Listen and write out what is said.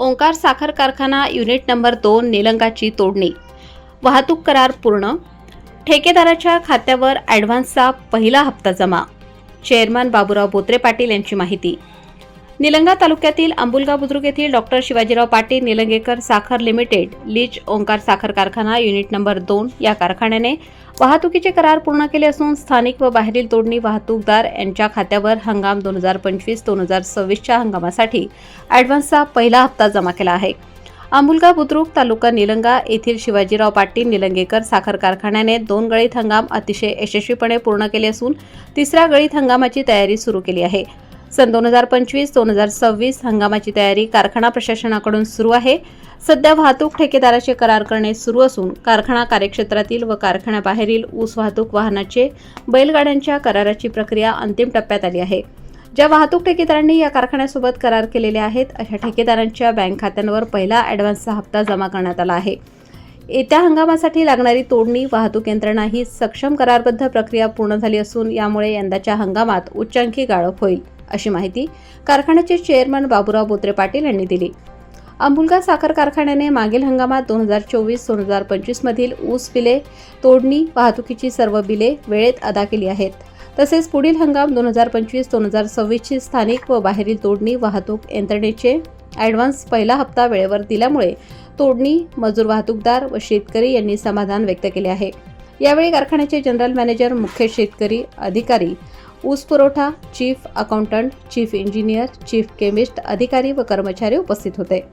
ओंकार साखर कारखाना unit number दोन निलंगाची तोडणी. वाहतूक करार पूर्ण. ठेकेदाराच्या खात्यावर ॲडव्हान्सचा पहिला हप्ता जमा. चेअरमन बाबूराव बोत्रे पाटील यांची माहिती. निलंगा तालुक्यातील अंबुलगा बुद्रुक येथील डॉक्टर शिवाजीराव पाटील निलंगेकर साखर लिमिटेड लीच ओंकार साखर कारखाना युनिट नंबर दोन या कारखान्याने वाहतुकीचे करार पूर्ण केले असून स्थानिक व बाहेरील तोडणी वाहतूकदार यांच्या खात्यावर हंगाम दोन हजार पंचवीस दोन हजार सव्वीसच्या हंगामासाठी ॲडव्हान्सचा पहिला हप्ता जमा केला आहे. आंबुलगा बुद्रुक तालुका निलंगा येथील शिवाजीराव पाटील निलंगेकर साखर कारखान्याने दोन गळीत हंगाम अतिशय यशस्वीपणे पूर्ण केले असून तिसऱ्या गळीत हंगामाची तयारी सुरू केली आहे. सन दोन हजार पंचवीस दोन हजार सव्वीस हंगामाची तयारी कारखाना प्रशासनाकडून सुरू आहे. सध्या वाहतूक ठेकेदाराचे करार करणे सुरू असून कारखाना कार्यक्षेत्रातील व कारखान्याबाहेरील ऊस वाहतूक वाहनाचे बैलगाड्यांच्या कराराची प्रक्रिया अंतिम टप्प्यात आली आहे. ज्या वाहतूक ठेकेदारांनी या कारखान्यासोबत करार केलेले आहेत अशा ठेकेदारांच्या बँक खात्यांवर पहिला ॲडव्हान्सचा हप्ता जमा करण्यात आला आहे. येत्या हंगामासाठी लागणारी तोडणी वाहतूक यंत्रणा ही सक्षम करारबद्ध प्रक्रिया पूर्ण झाली असून यामुळे यंदाच्या हंगामात उच्चांकी गाळप होईल. अशी माहिती कारखान्याचे चेअरमन बाबूराव बोत्रे पाटील यांनी दिली. अंबुलगा साखर कारखान्याने मागील हंगामात दोन हजार चोवीस दोन हजार पंचवीसमधील ऊस बिले तोडणी वाहतुकीची सर्व बिले वेळेत अदा केली आहेत. तसेच पुढील हंगाम दोन हजार पंचवीस दोन हजार सव्वीसची स्थानिक व बाहेरील तोडणी वाहतूक यंत्रणेचे ॲडव्हान्स पहिला हप्ता वेळेवर दिल्यामुळे तोडणी मजूर वाहतूकदार व शेतकरी यांनी समाधान व्यक्त केले आहे. यावेळी कारखान्याचे जनरल मॅनेजर मुख्य शेतकरी अधिकारी ऊस पुरवठा chief accountant chief engineer chief chemist अधिकारी व कर्मचारी उपस्थित होते.